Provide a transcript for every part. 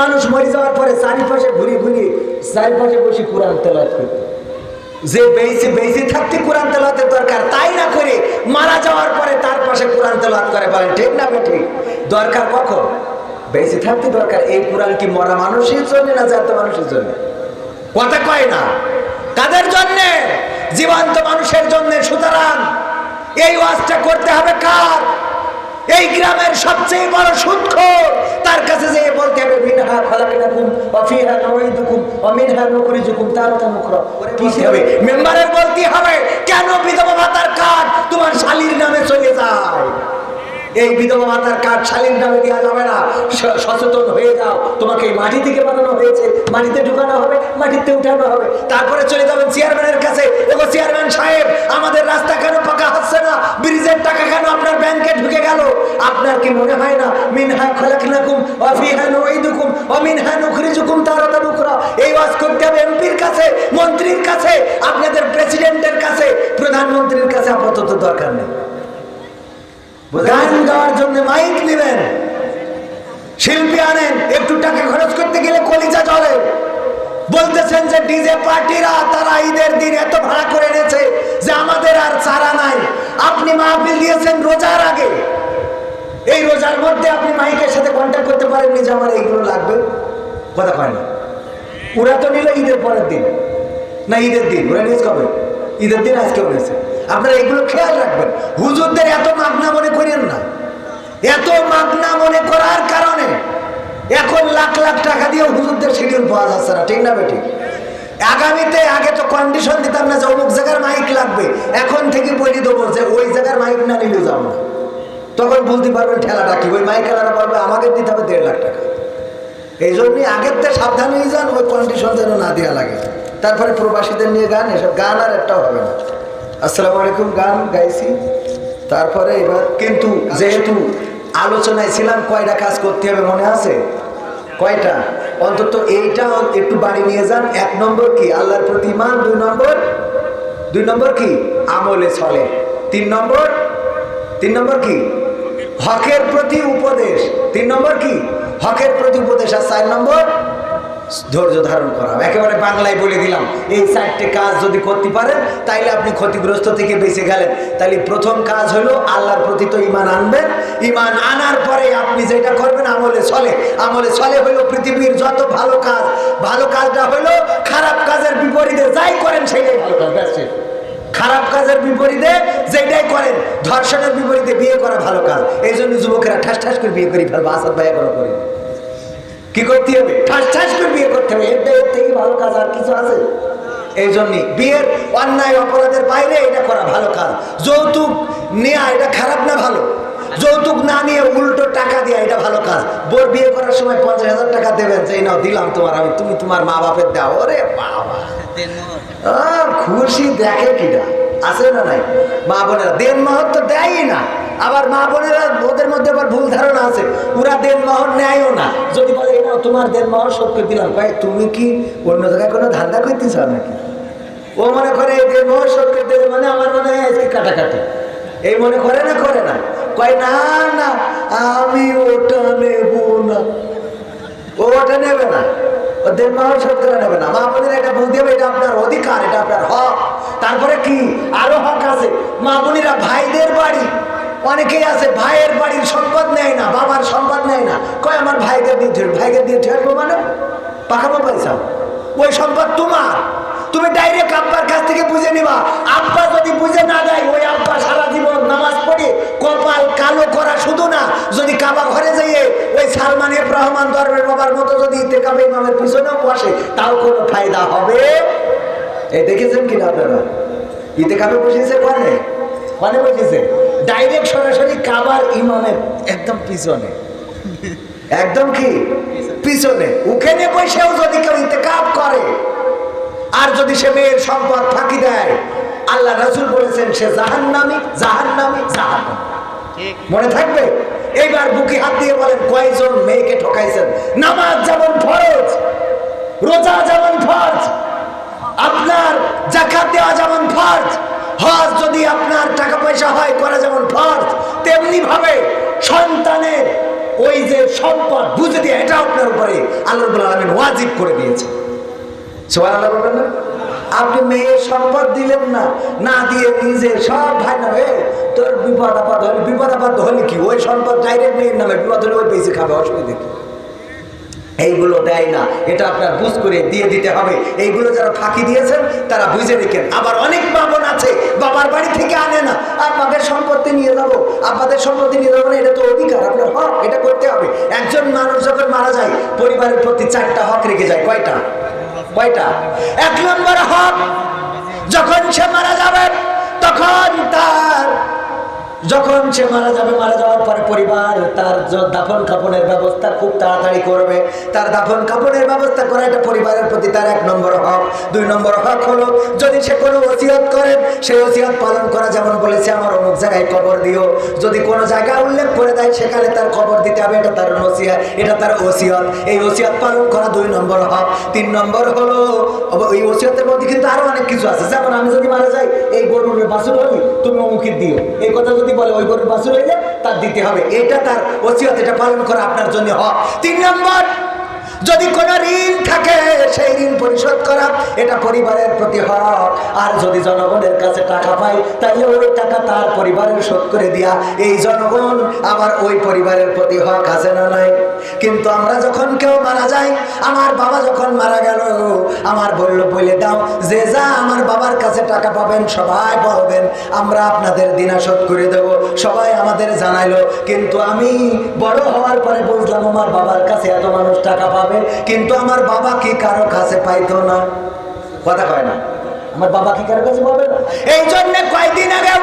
মানুষ মরে যাওয়ার পরে চারিপাশে ঘুরে ঘুরে চারিপাশে বসে কোরআন তেলাওয়াত করতো। যে বেঁচে বেঁচে থাকতে কোরআন তেলাওয়াতের দরকার, তাই না করে মারা যাওয়ার পরে তার পাশে কোরআন তেলাওয়াত করে বলেন, ঠিক না বেঠিক দরকার কখন? বেঁচে থাকতে দরকার, এই কোরআন কি মরা মানুষের জন্য না জাত মানুষের জন্য? কথা কয় না। কাদের জন্য? জীবন্ত মানুষের জন্য। সুতরাং এই ওয়াজটা করতে হবে কার? এই গ্রামের সবচেয়ে বড় সুদখোর তার কাছে যেয়ে বলতে হবে মিনহা খালাকনাকুম ওয়া ফিহা নুঈদুকুম ওয়া মিনহা নুখরিজুকুম তারাতান উখরা। কি হবে? মেম্বারের বলতে হবে কেন বিধবা ভাতার কার্ড তোমার শালীর নামে চলে যায়? এই বিধবা মাতার কাঠ শালীর নামে দেওয়া যাবে না। সচেতন হয়ে যাও। তোমাকে এই মাটি থেকে বানানো হয়েছে। মাটিতে ঢুকানো হবে মাটিতে উঠানো হবে। তারপরে চলে যাবেন চেয়ারম্যানের কাছে। দেখো চেয়ারম্যান সাহেব আমাদের রাস্তা কেন পাকা হচ্ছে না ব্রিজের টাকা কেন আপনার ব্যাংকে ঢুকে গেল আপনার কি মনে হয় না? মিনহা খলাকনাকুম ওয়া ফিহা নুঈদুকুম ওয়া মিনহা নুখরিজুকুম তারাতান উখরা। এই ওয়াজ করতে হবে এমপির কাছে মন্ত্রীর কাছে আপনাদের প্রেসিডেন্টের কাছে প্রধানমন্ত্রীর কাছে আপাতত দরকার নেই। গান গাওয়ার জন্য মাইক নেবেন শিল্পী আনেন একটু টাকা খরচ করতে গেলে কলিজা চলে বলতেছেন যে ডিজে পার্টিরা তারা ঈদের দিন এত ভাড়া করে এনেছে যে আমাদের আর চারা নাই। আপনি মাহফিল দিয়েছেন রোজার আগে। এই রোজার মধ্যে আপনি মাইকের সাথে কন্ট্যাক্ট করতে পারেননি যে আমার এইগুলো লাগবে? কথা কয় না। ওরা তো নিল ঈদের পরের দিন। না, ঈদের দিন। ওরা নিয়েছে কবে? ঈদের দিন আজকে বলেছে আপনারা এগুলো খেয়াল রাখবেন। হুজুরদের এত মাগনা মনে করেন না। এত মাগনা মনে করার কারণে এখন লাখ লাখ টাকা দিয়ে হুজুরদের শিডিউল পাওয়া যাচ্ছে না। ঠিক না বেটি? আগামীতে আগে তো কন্ডিশন দিতাম না যে অমুক জায়গার মাইক লাগবে। এখন থেকে বলি দেবো যে ওই জায়গার মাইক না নিলে যাব না। তখন বলতে পারবেন ঠেলাটা কি? ওই মাইক আলাদা পারবে আমাকে দিতে হবে দেড় লাখ টাকা। এই জন্যই আগের থেকে সাবধান হয়ে যান, ওই কন্ডিশন যেন না দেওয়া লাগে। তারপরে প্রবাসীদের নিয়ে গান, এসব গান আর একটাও হবে না। আসসালামু আলাইকুম গান গাইছি। তারপরে এবার কিন্তু যেহেতু আলোচনায় ছিলাম, কয়টা কাজ করতে হবে মনে আছে? কয়টা? অন্তত এইটা একটু বাড়ি নিয়ে যান। এক নম্বর কি? আল্লাহর প্রতি ইমান দুই নম্বর? দুই নম্বর কি? আমলে চলে। তিন নম্বর? তিন নম্বর কি? হকের প্রতি উপদেশ। তিন নম্বর কি? হকের প্রতি উপদেশ আর চার নম্বর ধৈর্য ধারণ করা। একেবারে বাংলায় বলে দিলাম, এই চারটে কাজ যদি করতে পারেন, তাইলে আপনি ক্ষতিগ্রস্ত থেকে বেঁচে গেলেন। তাহলে প্রথম কাজ হলো আল্লাহর প্রতি তো ইমান আনবেন। ইমান আনার পরে আপনি যেটা করবেন, আমলে চলে। আমলে চলে হলো পৃথিবীর যত ভালো কাজ, ভালো কাজটা হলো খারাপ কাজের বিপরীতে যাই করেন সেটাই ভালো কাজ। খারাপ কাজের বিপরীতে যেটাই করেন, ধর্ষণের বিপরীতে বিয়ে করা ভালো কাজ। এই জন্য যুবকেরা ঠাস ঠাস করে বিয়ে করি ফেলব, আসাদ ভাই এখনও করি। কি করতে হবে? ঠাস ঠাস করে বিয়ে করতে হবে। এর এর থেকে ভালো কাজ আর কিছু আছে? এই জন্যই বিয়ের অন্যায় অপরাধের বাইরে এটা করা ভালো কাজ। যৌতুক নেয়া, এটা খারাপ না ভালো? যৌতুক না নিয়ে উল্টো টাকা দেওয়া এটা ভালো কাজ। বোর বিয়ে করার সময় পঞ্চাশ হাজার টাকা দেবেন, যে নাও, দিলাম তোমার আমি, তুমি তোমার মা বাপের দাও। ওরে বাবা। খুশি দেখে কিটা আছে না নাই? মা বোনেরা, দেন মহৎ তো দেয়ই না। আবার মা বোনেরা, ওদের মধ্যে আবার ভুল ধারণা আছে। ওরা দেন মহর নেয়ও না। যদি বলে নাও, তোমার দেন মহর শোধ করে দিলাম। ভাই তুমি কি অন্য জায়গায় কোনো ধান্দা করতে চাও নাকি? ও মনে করে, এই দেন মহর শোধ করে দেবে মানে আমার মনে হয় আজকে কাটাকাটি। এই মনে করে না করে না। কয়, না না, আমি ওটা নেব না। ওটা নেবে না। এটা এটা আপনার অধিকার, এটা আপনার হক। তারপরে কি? আরও মা ভাইদের বাড়ি। অনেকেই আছে, ভাইয়ের বাড়ির সম্পদ নেয় না, বাবার নেয় না। কয়, আমার মানে? পয়সা। ওই সম্পদ তোমার। তুমি ডাইরেক্ট আব্বার কাছ থেকে বুঝে নিবা। আব্বা যদি বুঝে না দেয়, ওই আব্বা সারা জীবন নামাজ পড়ে, কপাল কালো করা শুধু না, যদি কাবা ঘরে যাইয়ে ওই সালমান রহমান ধর্মের বাবার মতো যদি ইতে কাবে ইমামের পিছনেও বসে, তাও কোনো ফায়দা হবে? এই দেখেছেন কিনা আপনারা? ইতে কাবে বসেছে কনে? কনে বসেছে? ডাইরেক্ট সরাসরি কাবার ইমামের একদম পিছনে। একদম কি? পিছনে। ওখানে বসেও যদি কেউ ইতেকাব করে, আর যদি সে মেয়ের সম্পদ ফাঁকি দেয় আল্লাহ রাসুল বলেছেন সে জাহান্নামি জাহান্নামি জাহান্নামি। মনে থাকবে? এইবার বুকে হাত দিয়ে বলেন কয়জন মেয়েকে ঠকাইছেন? নামাজ যেমন ফরজ রোজা যেমন ফরজ আপনার জাকাত দেওয়া যেমন ফরজ হজ যদি আপনার টাকা পয়সা হয় করা যেমন ফরজ তেমনি ভাবে সন্তানের ওই যে সম্পদ বুঝে দিয়ে এটা আপনার উপরে আল্লাহ আলামিন ওয়াজিব করে দিয়েছে। সুবহানাল্লাহ বলবেন না? আপনি মেয়ের সম্পদ দিলেন না না দিয়ে নিজে সব ভাই না, এ, তোর বিপদ আপদ হলে, বিপদ আপদ হলে কি? ওই সম্পদ ডাইরেক্ট মেয়ের নামে, বিপদ হলে ওই বেশি খাবে, অসুবিধা কি? এইগুলো দেয় না, এটা আপনার বুঝ করে দিয়ে দিতে হবে। এইগুলো যারা ফাঁকি দিয়েছেন, তারা বুঝে রেখেন। আবার অনেক বাবন আছে, বাবার বাড়ি থেকে আনে না। আপনাদের সম্পত্তি নিয়ে যাব, আপনাদের সম্পত্তি নিয়ে যাব না, এটা তো অধিকার, আপনার হক, এটা করতে হবে। একজন মানুষ যখন মারা যায়, পরিবারের প্রতি চারটা হক রেখে যায়, কয়টা? কয়টা? এক নম্বর হক যখন সে মারা যাবে তখন তার যখন সে মারা যাবে, মারা যাওয়ার পরে পরিবার তার দাফন কাপনের ব্যবস্থা খুব তাড়াতাড়ি করবে। তার দাফন কাপনের ব্যবস্থা করা এটা পরিবারের প্রতি তার এক নম্বর হক। দুই নম্বর হক হলো, যদি সে কোনো ওসিয়ত করেন, সেই ওসিয়ত পালন করা যেমন বলেছে আমার অমুক জায়গায় কবর দিও। যদি কোনো জায়গা উল্লেখ করে দেয়, সেখানে তার কবর দিতে হবে, এটা তার নসিয়া এটা তার ওসিয়ত। এই ওসিয়ত পালন করা দুই নম্বর হক। তিন নম্বর হলো এই ওসিয়তের মধ্যে কিন্তু আরও অনেক কিছু আছে। যেমন আমি যদি মারা যাই, এই গরুর বাছুর হলি, তুমি অমুকে দিও। এই কথা যদি বলে ওই গরুর বাছুর হইলে তার দিতে হবে। এটা তার ওসিয়ত, এটা পালন করা আপনার জন্য হক। তিন নম্বর যদি কোনো ঋণ থাকে, সেই ঋণ পরিশোধ করা, এটা পরিবারের প্রতি হক। আর যদি জনগণের কাছে টাকা পায় তাহলে ওই টাকা তার পরিবারের শোধ করে দিয়া, এই জনগণ আবার ওই পরিবারের প্রতি হক আছে না নাই? কিন্তু আমরা যখন কেউ মারা যাই আমার বাবা যখন মারা গেল, আমার বলল বলে দাও, যে যা আমার বাবার কাছে টাকা পাবেন, সবাই বলবেন, আমরা আপনাদের দিনা শোধ করে দেব। সবাই আমাদের জানাইলো, কিন্তু আমি বড় হওয়ার পরে বুঝলাম, আমার বাবার কাছে এত মানুষ টাকা পাবে কিন্তু আমার বাবা কি কারও কাছে পাইতো না? কথা কয় না। আমার বাবা কি কারও কাছে পাবে না? এই জন্য কয়েকদিন আগে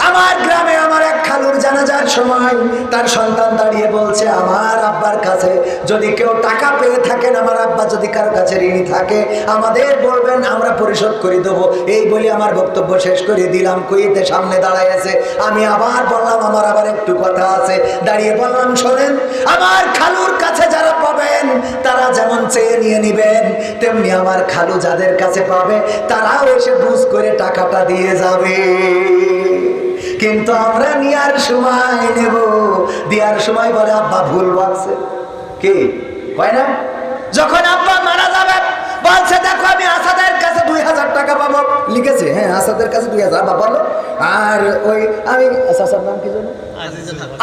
আমার জানাজার সময় তার সন্তান দাঁড়িয়ে বলছে, আমার আব্বার কাছে যদি কেউ টাকা পেয়ে থাকেন, আমার আব্বা যদি কারও কাছে ঋণী থাকে, আমাদের বলবেন, আমরা পরিশোধ করে দেবো। এই বলে আমার বক্তব্য শেষ করে দিলাম। কুইতে সামনে দাঁড়ায় আমি আবার বললাম, আমার আবার একটু কথা আছে। দাঁড়িয়ে বললাম, শোনেন, আমার খালুর কাছে যারা পাবেন, তারা যেমন চেয়ে নিয়ে নিবেন, তেমনি আমার খালু যাদের কাছে পাবে, তারাও এসে বুঝ করে টাকাটা দিয়ে যাবে। কিন্তু আমরা নেওয়ার সময় নেব। দেওয়ার সময় বলে আব্বা ভুল বলছে। কি? হয় না? যখন আব্বা মারা যাবে বলছে দেখো আমি আসাদের কাছে দুই হাজার টাকা পাবো। লিখেছে হ্যাঁ আসাদের কাছে দুই হাজার। আব্বা বলো আর ওই আমি আসার নাম কি জানো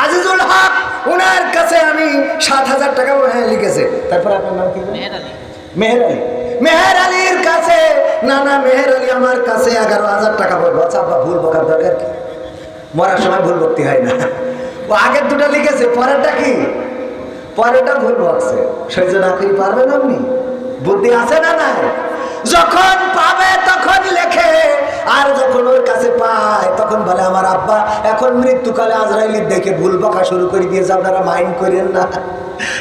আজিজুল হক। ওনার কাছে আমি সাত হাজার টাকা হ্যাঁ লিখেছে। তারপর আপনার নাম কি? মেহের আলী। মেহের আলীর কাছে না না মেহের আলী আমার কাছে এগারো হাজার টাকা পড়ব আচ্ছা আব্বা ভুল বকার দরকার কি? মরার সময় ভুল ভক্তি হয় না। ও আগের দুটো লিখেছে, পরেরটা কি? পরেরটা ভুল ভক্সে সহ্য না করি, পারবেন আপনি? বুদ্ধি আছে না নাই? যখন পাবে তখন লেখে আর যখন ওর কাছে পায়, তখন বলে, আমার আব্বা, এখন মৃত্যুকালে আজরাইলির দেখে ভুল বকা শুরু করে দিয়েছে, আপনারা মাইন্ড করেন না।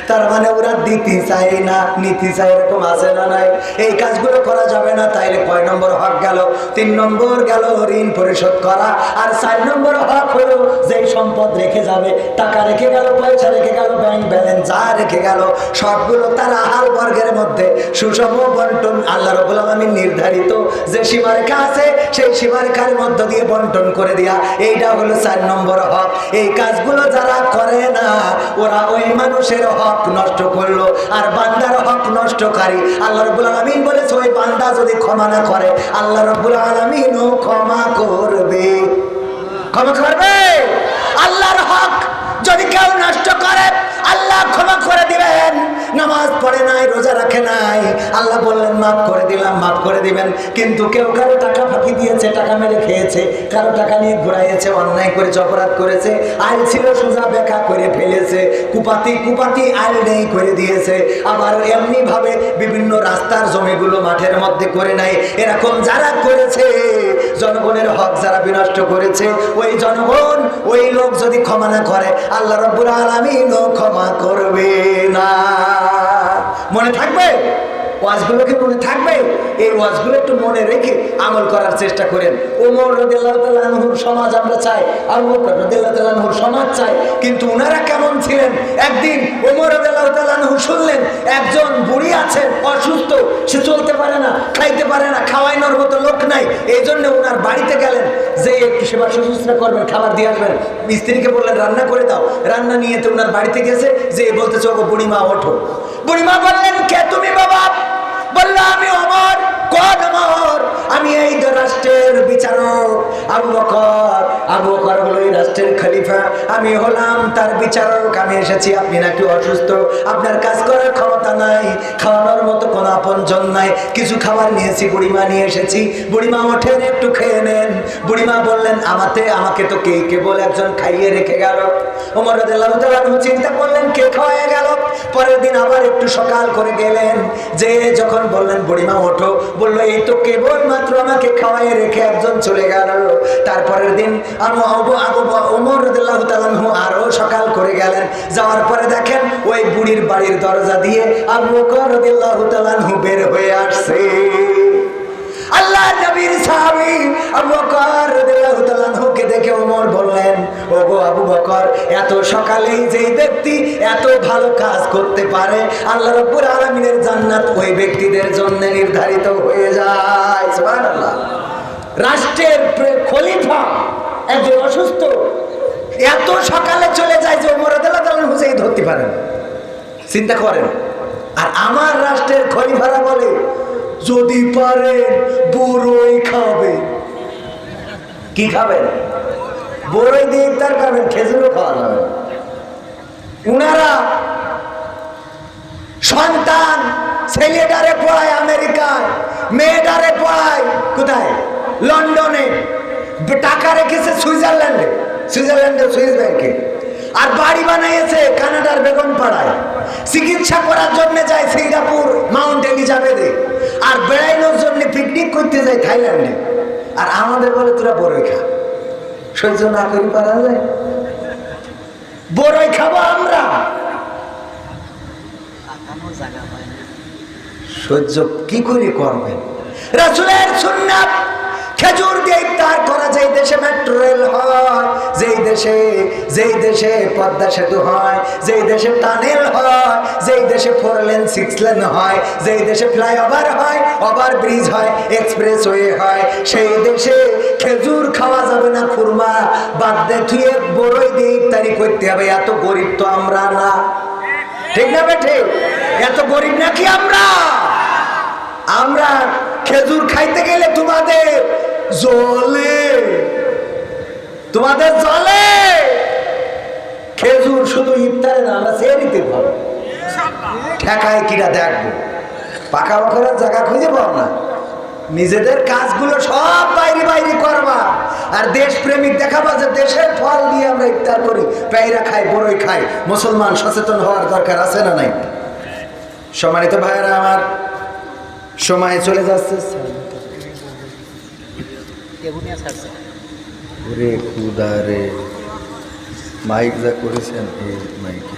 তার মানে ওরা দিতে চায় না, নীতি চায়, এরকম আছে না নাই? এই কাজগুলো করা যাবে না, তাইলে কয় নম্বর হক গেল? তিন নম্বর গেল ঋণ পরিশোধ করা, আর চার নম্বর হক হলো যে সম্পদ রেখে যাবে, টাকা রেখে গেল, পয়সা রেখে গেল ব্যাংক ব্যালেন্স যা রেখে গেল, সবগুলো তার আহাল বর্গের মধ্যে। সুষম বন্টন আল্লাহ রবুল আমি নির্ধারিত, যে সীমারেখা আছে সেই সীমারেখার মধ্য দিয়ে বন্টন করে দেয়া এইটা হলো চার নম্বর হক। এই কাজগুলো যারা করে না ওরা ওই মানুষের হক নষ্ট করল। আর বান্দার হক নষ্টকারী আল্লাহ রবুল আলমিন বলেছে ওই বান্দা যদি ক্ষমা না করে আল্লাহ রবুল আলমিনও ক্ষমা করবে। ক্ষমা করবে। আল্লাহর হক যদি কেউ নষ্ট করে, আল্লাহ ক্ষমা করে দিবেন। নামাজ পড়ে নাই, রোজা রাখে নাই। আল্লাহ বললেন, মাফ করে দিলাম, মাফ করে দিবেন। কিন্তু কেউ কারও টাকা ফাঁকি দিয়েছে, টাকা মেরে খেয়েছে, কারও টাকা নিয়ে ঘুরাইয়েছে, অন্যায় করেছে, অপরাধ করেছে, আইল ছিল সোজা বেকা করে ফেলেছে, কুপাতি কুপাতি আইল নেই করে দিয়েছে। আবার এমনি ভাবে বিভিন্ন রাস্তার জমিগুলো মাঠের মধ্যে করে নাই। এরকম যারা করেছে জনগণের হক যারা বিনষ্ট করেছে, ওই জনগণ, ওই লোক যদি ক্ষমা না করে, আল্লাহ রব্বুল আলমিনও ক্ষমা করবে না। মনে থাকবে? ওয়াজগুলোকে মনে থাকবে? এই ওয়াজগুলো একটু মনে রেখে আমল করার চেষ্টা করেন। ওমর রদিল্লাহুর সমাজ আমরা চাই, আর রদিল্লাহুর সমাজ চাই। কিন্তু ওনারা কেমন ছিলেন? একদিন ওমর রদিল্লাহু শুনলেন, একজন বুড়ি আছেন অসুস্থ, সে চলতে পারে না, খাইতে পারে না খাওয়াইনোর মতো লোক নাই। এই জন্য ওনার বাড়িতে গেলেন, যে একটু সেবা শুশ্রূষা করবেন, খাবার দিয়ে আসবেন। স্ত্রীকে বললেন, রান্না করে দাও। রান্না নিয়ে তো ওনার বাড়িতে গেছে, যে বলতেছে, ওগো বুড়িমা, ওঠো। বুড়িমা বললেন, কে তুমি বাবা? বলল আমি অমর কোন অমর? আমি এই রাষ্ট্রের বিচারক আবু বকর আবু বকর হলো এই রাষ্ট্রের খলিফা। আমি হলাম তার বিচারক, আমি এসেছি, আপনি নাকি অসুস্থ? আপনার কাজ করার ক্ষমতা নাই, খাওয়ানোর মতো কোনো আপনজন নাই। কিছু খাবার নিয়েছি, বুড়িমা নিয়ে এসেছি। বুড়িমা ওঠেন, একটু খেয়ে নেন। বুড়িমা বললেন, আমাতে, আমাকে তো কে কেবল একজন খাইয়ে রেখে গেল? ওমর চিন্তা করলেন, কে খাওয়ায় গেল? পরের দিন আবার একটু সকাল করে গেলেন। যে যখন বললেন, বুড়িমা, ওঠো। বলল, এই তো কেবল মাত্র আমাকে খাওয়াই রেখে একজন চলে গেল। তারপরের দিন আমি আবু আবু ওমর রদুল্লাহ তাআলা আনহু আরও সকাল করে গেলেন। যাওয়ার পরে দেখেন ওই বুড়ির বাড়ির দরজা দিয়ে আবু বকর রাদিয়াল্লাহু বের হয়ে আসছে। আল্লাহ নবীর সাহাবী আবু বকর আনহুকে দেখে ওমর বললেন, ওগো আবু বকর, এত সকালেই যেই ব্যক্তি এত ভালো কাজ করতে পারে, আল্লাহ রাব্বুল আলামিনের জান্নাত ওই ব্যক্তিদের জন্য নির্ধারিত হয়ে যায়। সুবহানাল্লাহ। রাষ্ট্রের খলিফা একজন অসুস্থ, এত সকালে চলে যায় যে ওমর তাআলা আনহু ধরতে পারেন। চিন্তা করেন, আর আমার রাষ্ট্রের খলিফারা বলে যদি পারেন বড়ই খাবে। কি খাবেন? বড়ই দিয়ে ইফতার খাবেন খেজুরও খাওয়া যাবে। উনারা সন্তান, ছেলেটারে পড়ায় আমেরিকায়, মেয়েটারে পড়ায় কোথায়? লন্ডনে। টাকা রেখেছে সুইজারল্যান্ডে। সুইজারল্যান্ডে সুইস ব্যাংকে। আর বাড়ি বানিয়েছে কানাডার বেগম পাড়ায় চিকিৎসা করার জন্য যায় সিঙ্গাপুর মাউন্ট এলিজাবেথে। আর বেড়াইনোর জন্য পিকনিক করতে যায় থাইল্যান্ডে। আর আমাদের বলে তোরা বড়ই খা। সহ্য না করি পারা যায়। বড়ই খাব আমরা। সহ্য কি করে করবেন? রাসুলের সুন্নাত খেজুর দিয়ে ইফতার করা যেই দেশে মেট্রো রেল হয়, যেই দেশে যেই দেশে পদ্মা সেতু হয়, যেই দেশে টানেল হয়, যেই দেশে ফোর লেন সিক্স লেন হয়, যেই দেশে ফ্লাইওভার হয় ওভার ব্রিজ হয় এক্সপ্রেস ওয়ে হয়, সেই দেশে খেজুর খাওয়া যাবে না খুরমা। বাদ দিয়ে থুয়ে বড়ই দিয়ে ইফতারি করতে হবে, এত গরিব তো আমরা না। ঠিক না বেঠে? এত গরিব নাকি আমরা? আমরা খেজুর খাইতে গেলে তোমাদের জলে। তোমাদের জলে। খেজুর শুধু ইফতারে না আমরা সে নিতে পারব ঠেকায় কিনা দেখব। পাকা পাখার জায়গা খুঁজে পাও না। নিজেদের কাজগুলো সব বাইরে বাইরে করবা। আর দেশ প্রেমিক দেখাবা যে দেশের ফল দিয়ে আমরা ইফতার করি। পেয়রা খাই বড়ই খাই মুসলমান সচেতন হওয়ার দরকার আছে না নাই? সম্মানিত ভাইয়েরা আমার, সময় চলে যাচ্ছে। ওরে খুদা মাইক যা করেছেন এই মাইকে।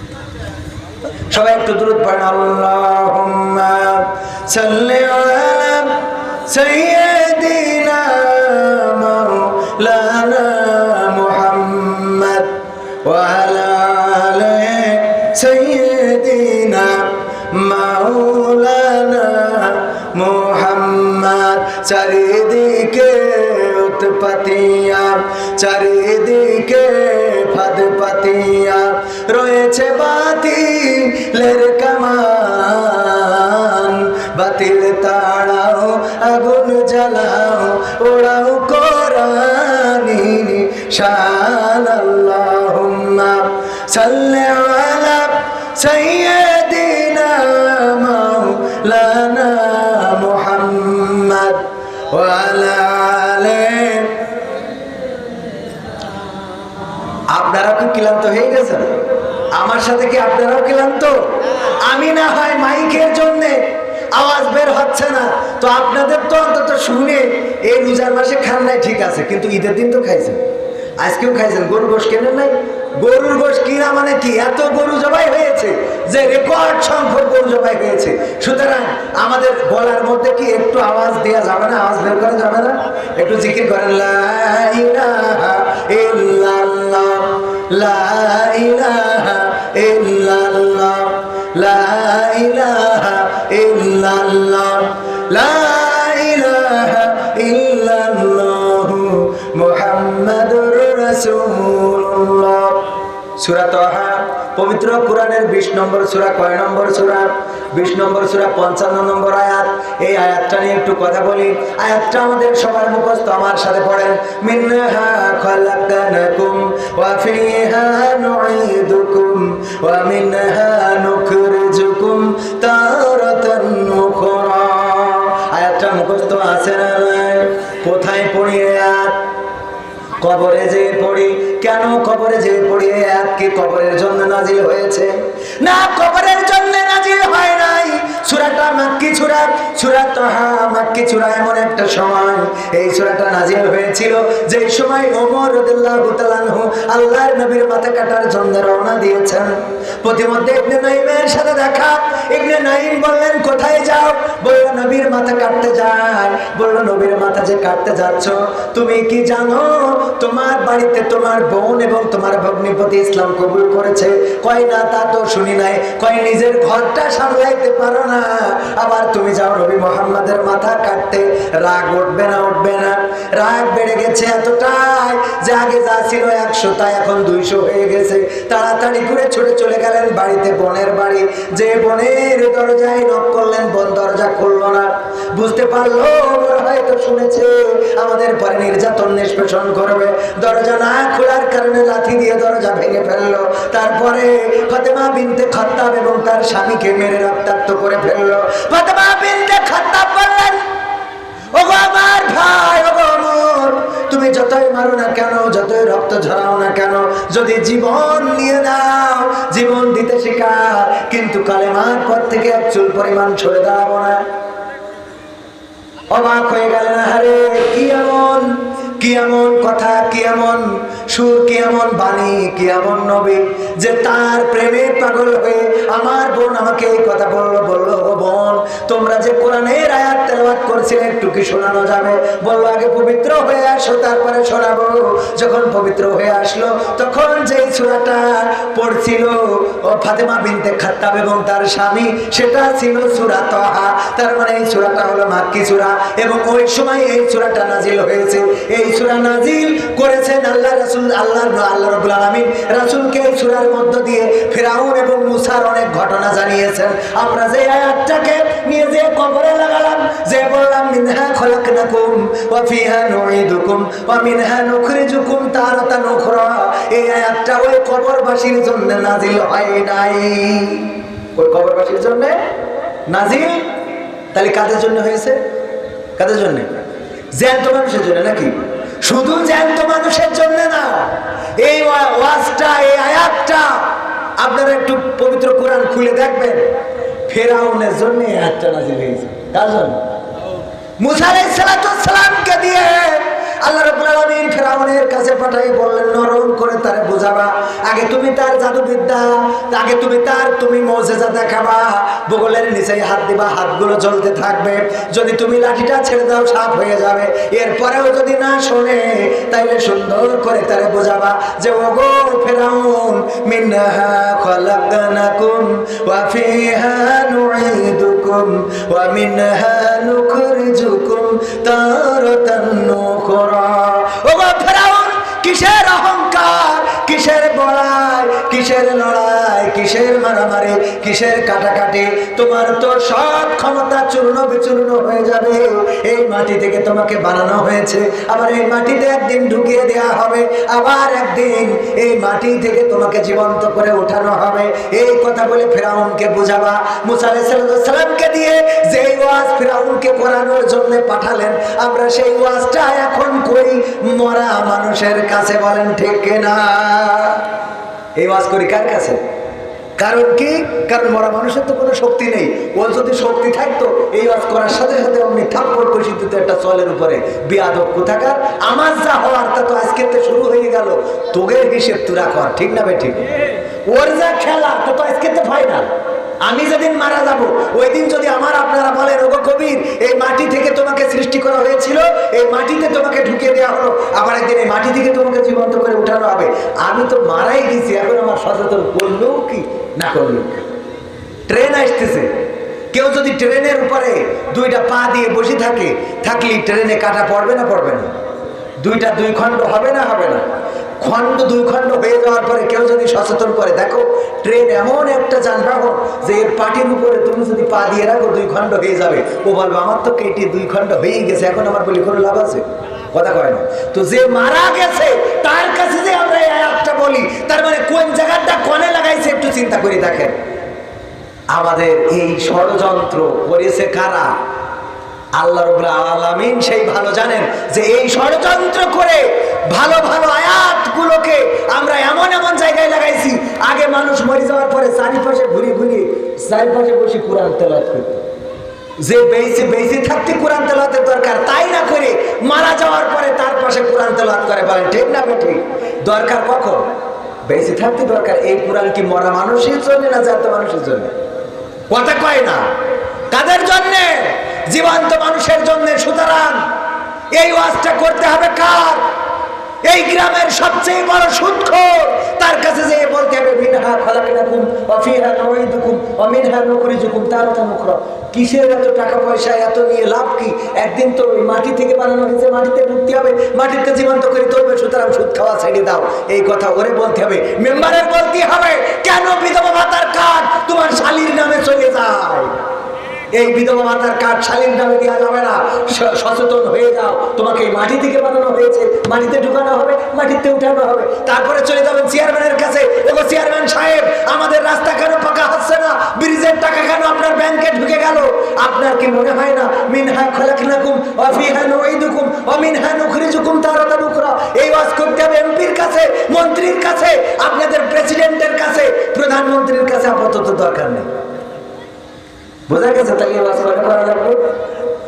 সবাই একটু দূরত পড়েন। আল্লাহুম্মা সাল্লি আলা সাইয়্যিদিনা মাওলানা মুহাম্মদ ওয়া আলা সাইয়্যিদিনা মাওলানা মুহাম্মদ। চারিদিকে উৎপতিয়া চারিদিকে ফাদ পাতিয়া রয়েছে বাতিলের কামান সাথে কি আপনারাও ক্লান্ত? আমি না হয় মাইকের জন্য আওয়াজ বের হচ্ছে না। তো আপনাদের তো অন্তত শুনে এই রোজার মাসে খান নাই ঠিক আছে, কিন্তু ঈদের দিন তো খাইছেন। আজকেও খাইছেন, গরুর গোশ কেনেন নাই? গরুর গোশ কিনা মানে কি? এত গরু জবাই হয়েছে যে রেকর্ড সংখ্যক গরু জবাই হয়েছে। সুতরাং আমাদের গলার মধ্যে কি একটু আওয়াজ দেওয়া যাবে না? আওয়াজ বের করা যাবে না? একটু জিকির করেন লা ইলাহা ইল্লাল্লাহ, লা ইলাহা ইল্লাল্লাহ, লা ইলাহা ইল্লাল্লাহ মুহাম্মাদুর রাসূলুল্লাহ। সূরা তাহা, পবিত্র কোরআনের বিশ নম্বর সুরা, কয় নম্বর সুরা? বিশ নম্বর সুরা, পঞ্চান্ন নম্বর আয়াত। এই আয়াতটা নিয়ে একটু কথা বলি। আয়াতটা আমাদের সবার মুখস্থ, আমার সাথে পড়েন। মিন্নাহা খালাকানাকুম ওয়া ফিহা নুঈদুকুম। ওয়া মিনহা নুখরিজুকুম তারাতান আয়াতটা মুখস্থ আছে না কোথায় পড়ি আয়াত? কবরে যে পড়ি কেন কবরে যে পড়ি আয়াত কি কবরের জন্য নাজিল হয়েছে? না, কবরের জন্য নাজিল হয় নাই। সূরাটা সূরা সূরা তাহা মাক্কি সূরা এমন একটা সময়, এই সূরাটা নাজিল হয়েছিল যে সময় ওমর রাদিয়াল্লাহু তাআলা আনহু আল্লাহর নবীর মাথা কাটার জন্য রওনা দিয়েছেন। প্রতিমধ্যে ইবনে নাইমের সাথে দেখা, ইবনে নাইম বললেন, কোথায় যাও? বলল, নবীর মাথা কাটতে যায় বলল, নবীর মাথা যে কাটতে যাচ্ছ, তুমি কি জানো? তোমার বাড়িতে তোমার বোন এবং তোমার ভগ্নিপতি ইসলাম কবুল করেছে। কয় না তা তো শুনি নাই, কয় নিজের ঘরটা সামলাইতে পারো না। আবার তুমি যাও রবি মোহাম্মদের মাথা কাটতে। রাগ উঠবে না উঠবে না। রাগ বেড়ে গেছে এতটাই যে আগে যা ছিল একশো তা এখন দুইশো হয়ে গেছে। তাড়াতাড়ি করে ছুটে চলে গেলেন বাড়িতে বনের বাড়ি। যে বোনের দরজায় নক করলেন, বন দরজা খুললো না। বুঝতে পারল ওরা হয়তো শুনেছে। আমাদের পরে নির্যাতন নিষ্পেষণ করবে। দরজা না খোলার কারণে লাথি দিয়ে দরজা ভেঙে ফেলল। তারপরে ফাতেমা বিনতে খত্তাব এবং তার স্বামীকে মেরে রক্তাক্ত করে ফেলল। ফাতেমা বিনতে খত্তাব বললেন, ওগো আমার ভাই, ওগো আমার, তুমি যতই মারো না কেন, যতই রক্ত ঝরাও না কেন, যদি জীবন নিয়ে নাও, জীবন দিতে শেখা, কিন্তু কালেমার পর থেকে এক চুল পরিমাণ ছড়ে দাঁড়াবো না। অবাক হয়ে গেলেন আরে কি এমন? কি এমন কথা, কি এমন সুর, কি এমন বাণী, কি এমন নবী যে তার প্রেমে পাগল হয়ে আমার বোন আমাকে এই কথা বলল বলল বোন, তোমরা যে কোরআনের আয়াত তেলাওয়াত করছিলে, একটু কি শোনানো যাবে? বলল, আগে পবিত্র হয়ে আসো, তারপরে শোনাবো। যখন পবিত্র হয়ে আসলো, তখন যেই সূরাটা পড়ছিল। ও ফাতেমা বিনতে খাত্তাব এবং তার স্বামী, সেটা ছিল সূরা তহা। তার মানে এই সূরাটা হলো মাক্কি সূরা এবং ওই সময় এই সূরাটা নাজিল হয়েছে। এই সূরা নাজিল করেছেন আল্লাহ রাসূল, আল্লাহ আল্লাহ রাব্বুল আলামিন। রাসূলকে এই সূরার মধ্য দিয়ে ফেরাউন এবং মুসার অনেক ঘটনা জানিয়েছেন। আমরা যে আয়াতটাকে নিয়ে যে কবরে লাগালাম, যে বললাম, মিনহা খলাকনাকুম ওয়া ফিহা নুঈদুকুম ওয়া মিনহা নুখরিজুকুম তারাতান উখরা এই আয়াতটা ওই কবরবাসীর জন্য নাজিল হয় নাই। ওই কবরবাসীর জন্য নাজিল তাহলে কাদের জন্য হয়েছে? কাদের জন্য? জ্যান্ত মানুষের জন্য নাকি? শুধু জ্যান্ত মানুষের জন্য না, এই ওয়া- ওয়াজটা, এই আয়াতটা আপনারা একটু পবিত্র কোরআন খুলে দেখবেন। ফেরাউনের জন্য একটা নাজির হয়েছে। কার জন্য? মুসা আলাইহিস সালামকে দিয়ে আল্লাহ রাব্বুল আলামিন ফেরাউনের কাছে পাঠাই বললেন, নরম করে তারে বোঝাবা। আগে তুমি তার জাদুবিদ্যা, আগে তুমি তার, তুমি মৌজেজা দেখাবা। বগলের নিচে হাত দিবা, হাতগুলো জ্বলতে থাকবে। যদি তুমি লাঠিটা ছেড়ে দাও, সাফ হয়ে যাবে। এরপরেও যদি না শোনে, তাইলে সুন্দর করে তারে বোঝাবা যে, ওগো ফেরাউন মিনহা খলাকনাকুম, ওয়া ফিহা নুঈদুকুম ওয়া মিনহা নুখরিজুকুম তারাতান নুখরা ওগো ফেরাউন কিসের অহংকার? কিসের বড়াই? কিসের লড়াই? কিসের মারামারি? কিসের কাটাকাটি? তোমার তো সব ক্ষমতা চূর্ণ বিচূর্ণ হয়ে যাবে। এই মাটি থেকে তোমাকে বানানো হয়েছে। আবার এই মাটিতে একদিন ঢুকিয়ে দেওয়া হবে। আবার একদিন এই মাটি থেকে তোমাকে জীবন্ত করে উঠানো হবে। এই কথা বলে ফেরাউনকে বুঝাবা। মুসা দিয়ে যেই ওয়াজ ফেরাউনকে করানোর জন্য পাঠালেন, আমরা সেই ওয়াজটা এখন করি মরা মানুষের কাছে। বলেন, ঠিক না এই ওয়াজ করি কার কাছে? কারণ কি? কারণ মরা মানুষের তো কোনো শক্তি নেই। ওর যদি শক্তি থাকতো, এই ওয়াজ করার সাথে সাথে অমনি থাপ্পড় কষি দিত একটা চলের উপরে বিয়াদব কোথাকার? আমার যা হওয়ার তা তো আজকে তো শুরু হয়ে গেল। তোগের হিসেব তুরা কর, ঠিক না বে ঠিক ওর যা খেলা, তা তো আজকে তো ফাইনাল আমি যেদিন মারা যাব ওই দিন যদি আমার আপনারা বলেন ওগো কবির, এই মাটি থেকে তোমাকে সৃষ্টি করা হয়েছিল, এই মাটিতে তোমাকে ঢুকিয়ে দেওয়া হলো, আবার একদিন এই মাটি থেকে তোমাকে জীবন্ত করে উঠানো হবে। আমি তো মারাই গেছি, এখন আমার সচেতন করলেও কি না করলেও ট্রেন আসতেছে। কেউ যদি ট্রেনের উপরে দুইটা পা দিয়ে বসে থাকে থাকলে ট্রেনে কাটা পড়বে না পড়বে না। দুইটা দুই খণ্ড হবে না হবে না। খণ্ড দুই খণ্ড হয়ে যাওয়ার পরে কেউ যদি সচেতন করে, দেখো ট্রেন এমন একটা যানবাহন যে এর পাটির উপরে তুমি যদি পা দিয়ে রাখো, দুই খণ্ড হয়ে যাবে। ও বলবে, আমার তো কেটে দুই খণ্ড হয়েই গেছে, এখন আমার বলি কোনো লাভ আছে? কথা কয় না। তো যে মারা গেছে, তার কাছে যে আমরা এই আয়াতটা বলি, তার মানে কোন জায়গাটা কনে লাগাইছে একটু চিন্তা করে দেখেন। আমাদের এই ষড়যন্ত্র করেছে কারা? আল্লাহ আলমিন সেই ভালো জানেন যে এই ষড়যন্ত্র করে ভালো ভালো আয়াতগুলোকে আমরা এমন এমন জায়গায় লাগাইছি, আগে মানুষ মরে যাওয়ার পরে চারিপাশে ঘুরে ঘুরে চারিপাশে বসে কোরআন তেলাত করত। যে বেঁচে বেশি থাকতে কোরআন তেলাতের দরকার, তাই না করে মারা যাওয়ার পরে তার পাশে কোরআন তেলাত করে বলেন, ঠিক না ঠিক দরকার কখন? বেশি থাকতে দরকার, এই কোরআন কি মরা মানুষের জন্য না জাত মানুষের জন্য? কথা কয় না। কাদের জন্য জীবন্ত মানুষের জন্য সুতরাং এই ওয়াজটা করতে হবে কার? এই গ্রামের সবচেয়ে বড় সুদখোর তার কাছে যেয়ে বলতে হবে, মিনহা খালাকনাকুম ওয়া ফিহা নুঈদুকুম ওয়া মিনহা নুখরিজুকুম তারাতান উখরা। কিসের এত টাকা পয়সা, এত নিয়ে লাভ কি? একদিন তো ওই মাটি থেকে বানানো হয়েছে, মাটিতে ঢুকতে হবে, মাটিতে জীবন্ত করে তুলবে, সুতরাং সুদ খাওয়া ছেড়ে দাও। এই কথা ওরে বলতে হবে, মেম্বারের বলতে হবে, কেন বিধবা ভাতার কার্ড তোমার শালির নামে চলে যায়? এই বিধবা মাতার কাঠ শালীন নামে দেওয়া যাবে না। সচেতন হয়ে যাও। তোমাকে এই মাটি থেকে বানানো হয়েছে। মাটিতে ঢুকানো হবে, মাটিতে উঠানো হবে। তারপরে চলে যাবেন চেয়ারম্যানের কাছে। এবং চেয়ারম্যান সাহেব, আমাদের রাস্তা কেন পাকা হচ্ছে। গেছে করা লাগবে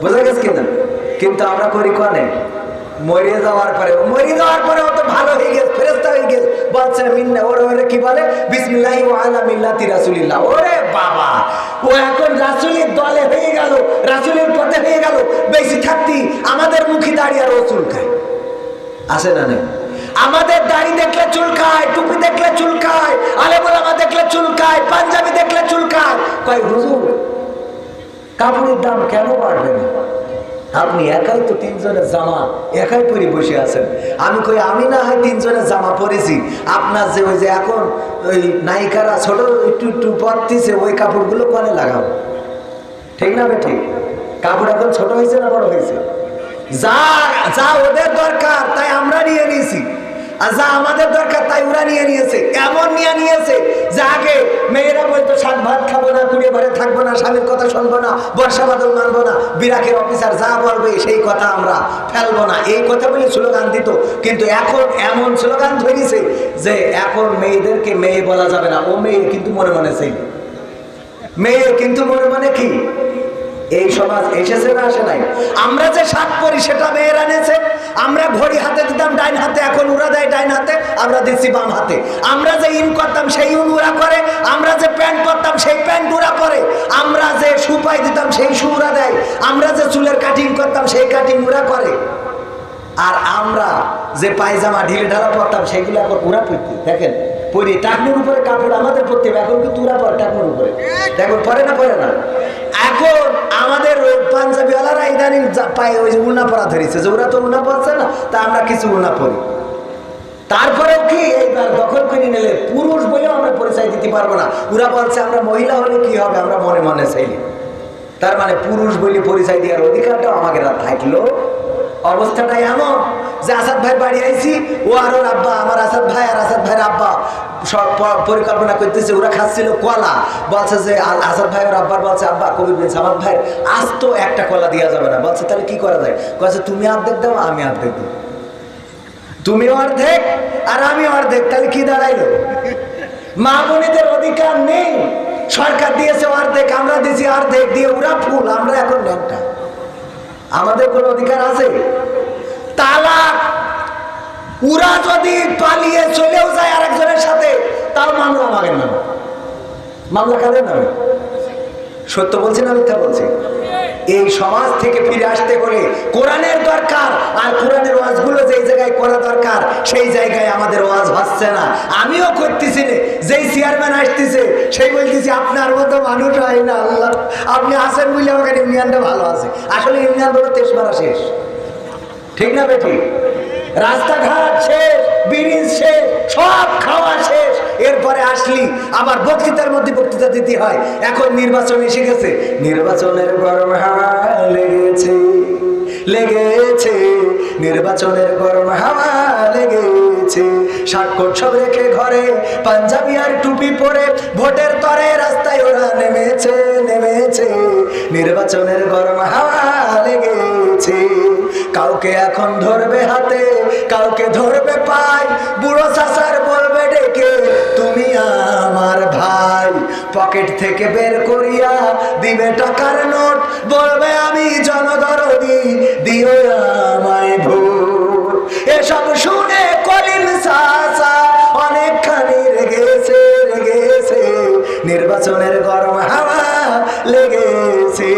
বোঝা গেছে কিনা কিন্তু আমরা করি কনে। মরিয়ে যাওয়ার পরে মরিয়ে যাওয়ার পরে ও তো ভালো হয়ে গেছে ফেরেস্তা হয়ে গেছে। ওরে ওরে কি বলে? বিসমিল্লাহি ওয়া আলা ওরে বাবা, ও এখন দলে হয়ে গেল পথে হয়ে গেল। বেশি থাকতি আমাদের মুখে দাঁড়িয়ে আর ও চুলকায় আসে না নেই? আমাদের দাড়ি দেখলে চুলকায় টুপি দেখলে চুল চুলকায় আলেমা দেখলে চুলকায় পাঞ্জাবি দেখলে চুলকায় কয়, হুজুর কাপড়ের দাম কেন বাড়বে না? আপনি একাই তো তিনজনের জামা, একাই পরে বসে আছেন। আমি কই, আমি না হয় তিনজনের জামা পরেছি। আপনার যে ওই যে এখন ওই নায়িকারা ছোট, একটু একটু পরতেছে ওই কাপড়গুলো কনে লাগাবো? ঠিক না ঠিক কাপড় এখন ছোট হয়েছে না বড় হয়েছে? যা যা ওদের দরকার, তাই আমরা নিয়ে নিয়েছি। আর যা আমাদের দরকার তাই ওরা নিয়ে নিয়েছে নিয়ে নিয়েছে, যে আগে মেয়েরা খাব না থাকব না, স্বামীর কথা শুনব না, বর্ষা না অফিসার যা বলবে, সেই কথা আমরা ফেলব না। এই কথা বলে স্লোগান দিত, কিন্তু এখন এমন স্লোগান ধরেছে যে এখন মেয়েদেরকে মেয়ে বলা যাবে না। ও মেয়ে কিন্তু মনে মনে সেই। মেয়ে কিন্তু মনে মনে কি? এই সমাজ এসেছে না আসে নাই? আমরা যে শাক করি, সেটা মেয়েরা আনেছে আমরা ঘড়ি হাতে দিতাম, ডাইন হাতে, এখন উড়া দেয় ডাইন হাতে, আমরা দিচ্ছি বাম হাতে। আমরা যে ইন করতাম, সেই ইন উড়া করে। আমরা যে প্যান্ট করতাম সেই প্যান্ট উড়া করে আমরা যে সুপাই দিতাম, সেই সু উড়া দেয়। আমরা যে চুলের কাটিং করতাম, সেই কাটিং উড়া করে। আর আমরা যে পায়জামা ঢিলে ঢালা পরতাম, সেগুলো এখন উড়া পরতে, দেখেন? পরি টাকনুর উপরে কাপড় আমাদের পরতে হবে, এখন কিন্তু উড়া পরে টাকনুর উপরে। দেখুন, পরে না পরে না? এখন আমাদের পাঞ্জাবিওয়ালারা ইদানিং পায়ে, ওই যে উনা পরা ধরেছে, যে ওরা তো উনা পরছে না, তা আমরা কিছু উনা পরি। তারপরেও কি, এইবার দখল করে নিলে পুরুষ বলেও আমরা পরিচয় দিতে পারব না। ওরা বলছে, আমরা মহিলা হলে কি হবে, আমরা মনে মনে চাইলি। তার মানে পুরুষ বলে পরিচয় দেওয়ার অধিকারটাও আমাকে থাকল অবস্থাটা এমন যে আসাদ ভাই বাড়ি আইছি, ও আর ওর আব্বা, আমার আসাদ ভাই আর আসাদ ভাইয়ের আব্বা সব পরিকল্পনা করতেছে, ওরা খাচ্ছিল কলা। বলছে যে আসাদ ভাই ওর আব্বার বলছে, আব্বা, কবির বিন সামাদ ভাই, আজ তো একটা কলা দেওয়া যাবে না। বলছে, তাহলে কি করা যায়? বলছে, তুমি অর্ধেক দাও, আমি অর্ধেক দিই। তুমি অর্ধেক আর আমি অর্ধেক, তাহলে কি দাঁড়াইলো? মা বোনেদের অধিকার নেই। সরকার দিয়েছে অর্ধেক, আমরা দিয়েছি অর্ধেক, দিয়ে ওরা ফুল, আমরা এখন ল্যাংটা আমাদের কোনো অধিকার আছে? তালাক। ওরা যদি পালিয়ে চলেও যায় আরেকজনের সাথে তাও মামলা আমাদের না মামলা কাদের নামে? সত্য বলছি না মিথ্যা বলছি? এই সমাজ থেকে ফিরে আসতে হলে কোরআনের দরকার, আর কোরআনের ওয়াজগুলো যেই জায়গায় করা দরকার, সেই জায়গায় আমাদের ওয়াজ হচ্ছে না। আমিও করতেছি যেই চেয়ারম্যান আসতেছে, সেই বলতেছি, আপনার মতো মানুষ হয় না, আল্লাহ। আপনি আসেন বলে আমাকে ইউনিয়নটা ভালো আছে। আসলে ইউনিয়ন বলো তেসমারা শেষ। ঠিক না বেটি রাস্তাঘাট শেষ, ব্রিজ শেষ, সব আসলি, আবার বক্তৃতার মধ্যে বক্তৃতা দিতে হয়। এখন নির্বাচন এসে গেছে। নির্বাচনের গরম লেগেছে লেগেছে। নির্বাচনের গরম হাওয়া লেগেছে। সাক্ষর সব রেখে ঘরে পাঞ্জাবি আর টুপি পরে ভোটের তরে রাস্তায় ওরা নেমেছে নেমেছে। নির্বাচনের গরম হাওয়া লেগেছে। কাউকে এখন ধরবে হাতে, কাউকে ধরবে পায়। বুড়ো চাষার বলবে ডেকে আমার ভাই, পকেট থেকে বের করিয়া দিবে টাকার নোট। বলবে, আমি জনদরদি, দিও আমায় এসব শুনে চাষা অনেকখানি রেগেছে রেগেছে। নির্বাচনের গরম হাওয়া লেগেছে।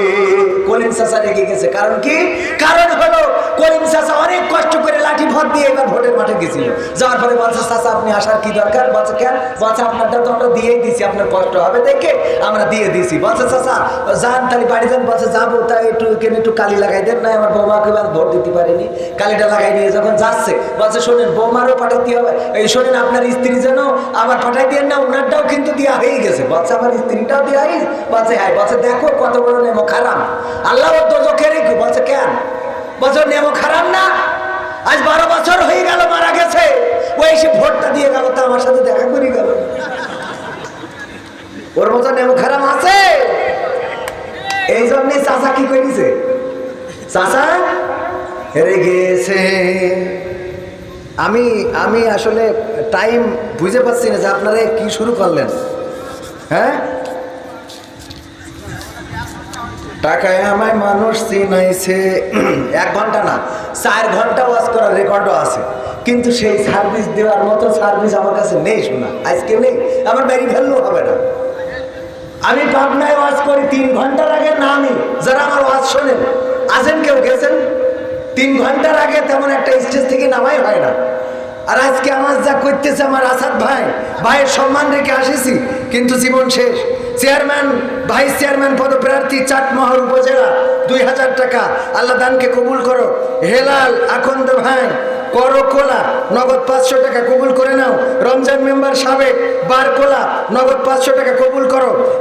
কলিম চাষা রেগে গেছে। কারণ কি? কারণ হলো কলিম চাষা অনেক কষ্ট করে লাঠি ভর দিয়ে এবার ভোটের মাঠে গেছিল। যাওয়ার পরে বলছে চাষা আপনি আসার কি দরকার? বলছে, কেন? বলছে, আপনারটা তো আমরা দিয়েই দিছি আপনার কষ্ট হবে দেখে আমরা দিয়ে দিছি বলছে চাষা যান, তাহলে বাড়ি যান। বলছে, যাব, তাই একটু এখানে একটু কালি লাগাই দেন। না আমার বৌমাকে এবার ভোট দিতে পারেনি। কালিটা লাগাই নিয়ে যখন যাচ্ছে, বলছে, শোনেন, বৌমারও পাঠাইতে হবে। এই শোনেন, আপনার স্ত্রী যেন আবার পাঠাই দিয়ে না ওনারটাও কিন্তু দেওয়া হয়ে গেছে। বলছে, আমার স্ত্রীটাও দেওয়া হয়ে বলছে হ্যাঁ বলছে, দেখো কত বড় নেমো খারাপ। আল্লাহ দোজখে রেখো? বলছে, কেন? বছর নেমো খারাপ না। আজ বারো বছর হয়ে গেল, মারা গেছে। ও এসে ভোটটা দিয়ে গেল, তা আমার সাথে দেখা করে গেল। ওর মতো নেমো খারাপ আছে। এই জন্যে চাচা কি করেছে চাচা হেরে গেছে। আমি আমি আসলে টাইম বুঝে পাচ্ছি না যে আপনারা কি শুরু করলেন। হ্যাঁ? টাকায় আমায় মানুষ চিনাইছে। এক ঘণ্টা না, চার ঘণ্টা ওয়াজ করার রেকর্ডও আছে। কিন্তু সেই সার্ভিস দেওয়ার মতো সার্ভিস আমার কাছে নেই শোনা। আজকে নেই, আমার বাড়ি ফেললেও হবে না। আমি পাবনায় ওয়াজ করি, তিন ঘণ্টার আগে না আমি। যারা আমার ওয়াজ শোনেন, আছেন কেউ গেছেন? তিন ঘণ্টার আগে তেমন একটা স্টেজ থেকে নামাই হয় না। আর আজকে আমার যা করতেছে আমার আসাদ ভাই, ভাইয়ের সম্মান রেখে আসেছি, কিন্তু জীবন শেষ। চেয়ারম্যান, ভাইস চেয়ারম্যান পদপ্রার্থী চাটমহল উপজেলা, দুই হাজার টাকা। আল্লাহ দানকে কবুল করো। হেলাল আখন্দ ভাই, করকোলা, নগদ পাঁচশো টাকা কবুল করে নাও। রমজান মেম্বার সাবেক, বারকোলা, নগদ পাঁচশো টাকা কবুল করো।